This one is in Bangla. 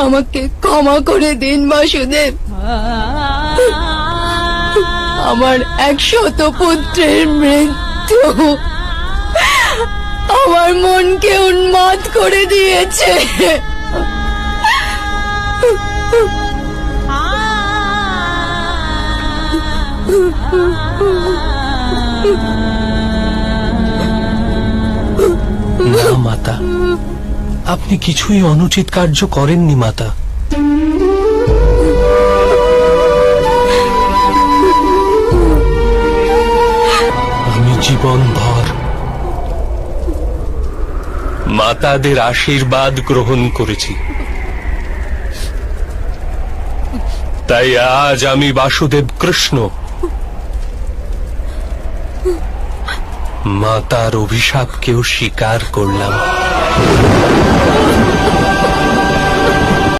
আমাকে ক্ষমা করে দিন, বাসুদেব। আমার একশত পুত্রের মৃত্যু। আমার মনকে উন্মাদ করে দিয়েছে। মাতা। আপনি কিছুই অনুচিত কার্য করেননি, মাতা। আমি জীবনভর মাতাদের আশীর্বাদ গ্রহণ করেছি। তাই আজ আমি বাসুদেব কৃষ্ণ মাতার অভিশাপকেও স্বীকার করলাম।